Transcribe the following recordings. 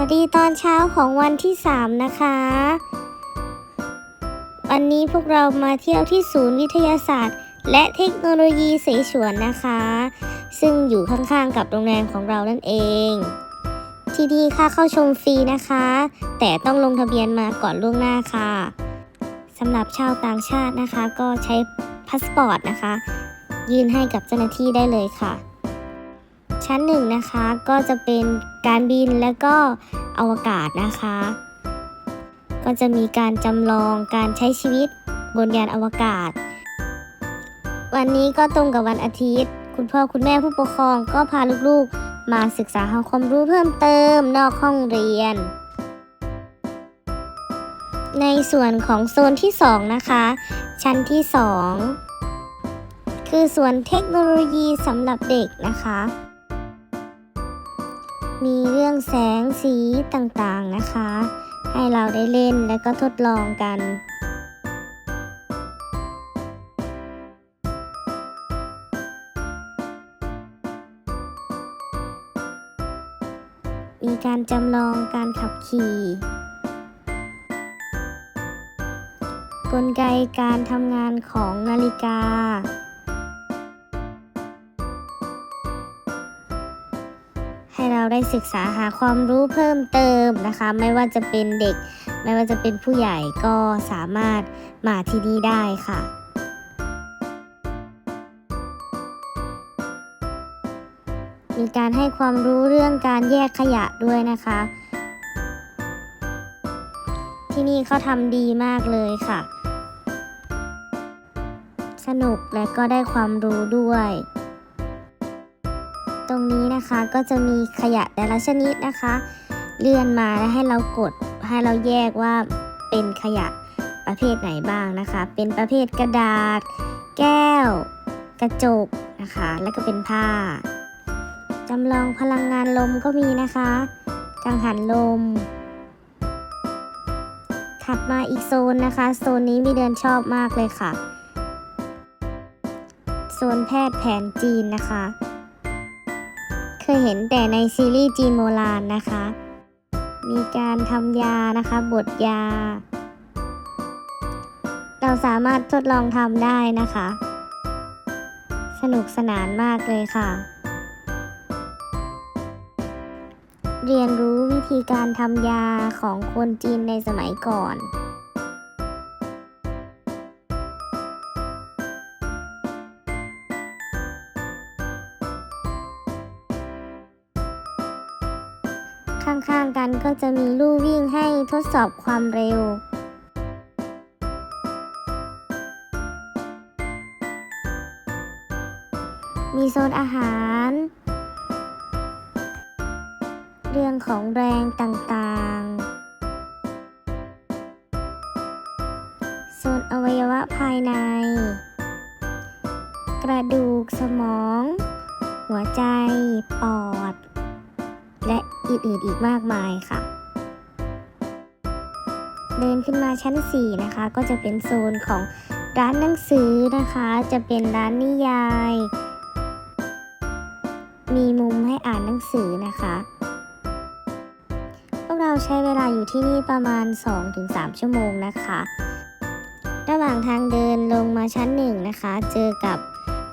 วัสดีตอนเช้าของวันที่ 3 นะคะ วันนี้พวกเรามาเที่ยวที่ศูนย์วิทยาศาสตร์ และเทคโนโลยีเสฉวนนะคะ ซึ่งอยู่ข้างๆกับโรงแรมของเรานั่นเอง ที่นี่ค่าเข้าชมฟรีนะคะ แต่ต้องลงทะเบียนมาก่อนล่วงหน้าค่ะสำหรับชาวต่างชาตินะคะ ก็ใช้พาสปอร์ตนะคะ ยื่นให้กับเจ้าหน้าที่ได้เลยค่ะ ชั้นหนึ่งนะคะก็จะเป็นการบินและก็อวกาศนะคะ ก็จะมีการจำลองการใช้ชีวิตบนยานอวกาศ วันนี้ก็ตรงกับวันอาทิตย์ คุณพ่อคุณแม่ผู้ปกครองก็พาลูกๆ มาศึกษาหาความรู้เพิ่มเติมนอกห้องเรียน ในส่วนของโซนที่ 2 นะคะ ชั้นที่ 2 คือส่วนเทคโนโลยีสำหรับเด็กนะคะ มีเรื่องแสงสีต่างๆนะคะ ให้เราได้เล่นและก็ทดลองกันมีการจำลองการขับขี่ กลไกการทำงานของนาฬิกา เราได้ศึกษาหาความรู้เพิ่มเติมนะคะ ไม่ว่าจะเป็นเด็ก ไม่ว่าจะเป็นผู้ใหญ่ก็สามารถมาที่นี่ได้ค่ะมีการให้ความรู้เรื่องการแยกขยะด้วยนะคะ ที่นี่เขาทำดีมากเลยค่ะ สนุกและก็ได้ความรู้ด้วย ตรงนี้นะคะก็จะมีขยะแต่ละชนิดนะคะ เลื่อนมาแล้วให้เรากดให้เราแยกว่าเป็นขยะประเภทไหนบ้างนะคะ เป็นประเภทกระดาษ แก้ว กระจกนะคะ แล้วก็เป็นผ้าจำลองพลังงานลมก็มีนะคะ กังหันลม ถัดมาอีกโซนนะคะ โซนนี้มีเดินชอบมากเลยค่ะ โซนแพทย์แผนจีนนะคะ เคยเห็นแต่ในซีรีส์จีนโบราณนะคะ มีการทำยานะคะบดยา เราสามารถทดลองทำได้นะคะ สนุกสนานมากเลยค่ะ เรียนรู้วิธีการทำยาของคนจีนในสมัยก่อน ข้างๆกันก็จะมีลู่วิ่งให้ทดสอบความเร็ว มีโซนอาหาร เรื่องของแรงต่างๆ โซนอวัยวะภายใน กระดูกสมอง หัวใจ ปอด และอื่นๆอีกมากมายค่ะ เดินขึ้นมาชั้น 4 นะคะ ก็จะเป็นโซนของร้านหนังสือนะคะ จะเป็นร้านนิยาย มีมุมให้อ่านหนังสือนะคะพวกเราใช้เวลาอยู่ที่นี่ประมาณ 2-3 ชั่วโมงนะคะ ระหว่างทางเดินลงมาชั้นหนึ่งนะคะ เจอกับ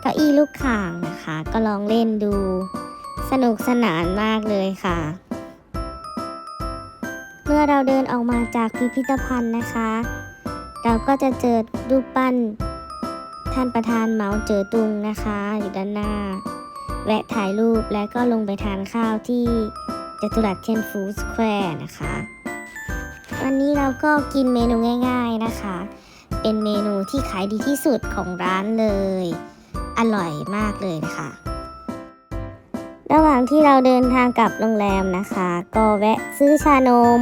เก้าอี้ลูกข่างนะคะ ก็ลองเล่นดู สนุกสนานมากเลยค่ะ เมื่อเราเดินออกมาจากพิพิธภัณฑ์นะคะ เราก็จะเจอรูปปั้น ท่านประธานเหมาเจ๋อตุงนะคะ อยู่ด้านหน้า แวะถ่ายรูปแล้วก็ลงไปทานข้าวที่จตุรัสเทนฟูสแควร์นะคะ วันนี้เราก็กินเมนูง่าย ๆนะคะ เป็นเมนูที่ขายดีที่สุดของร้านเลย อร่อยมากเลยนะคะ ระหว่างที่เราเดินทางกลับโรงแรมนะคะ ก็แวะซื้อชานม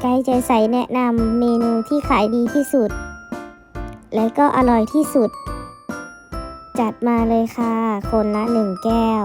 ไกด์ใจใสแนะนำเมนูที่ขายดีที่สุด และก็อร่อยที่สุด จัดมาเลยค่ะ คนละหนึ่งแก้ว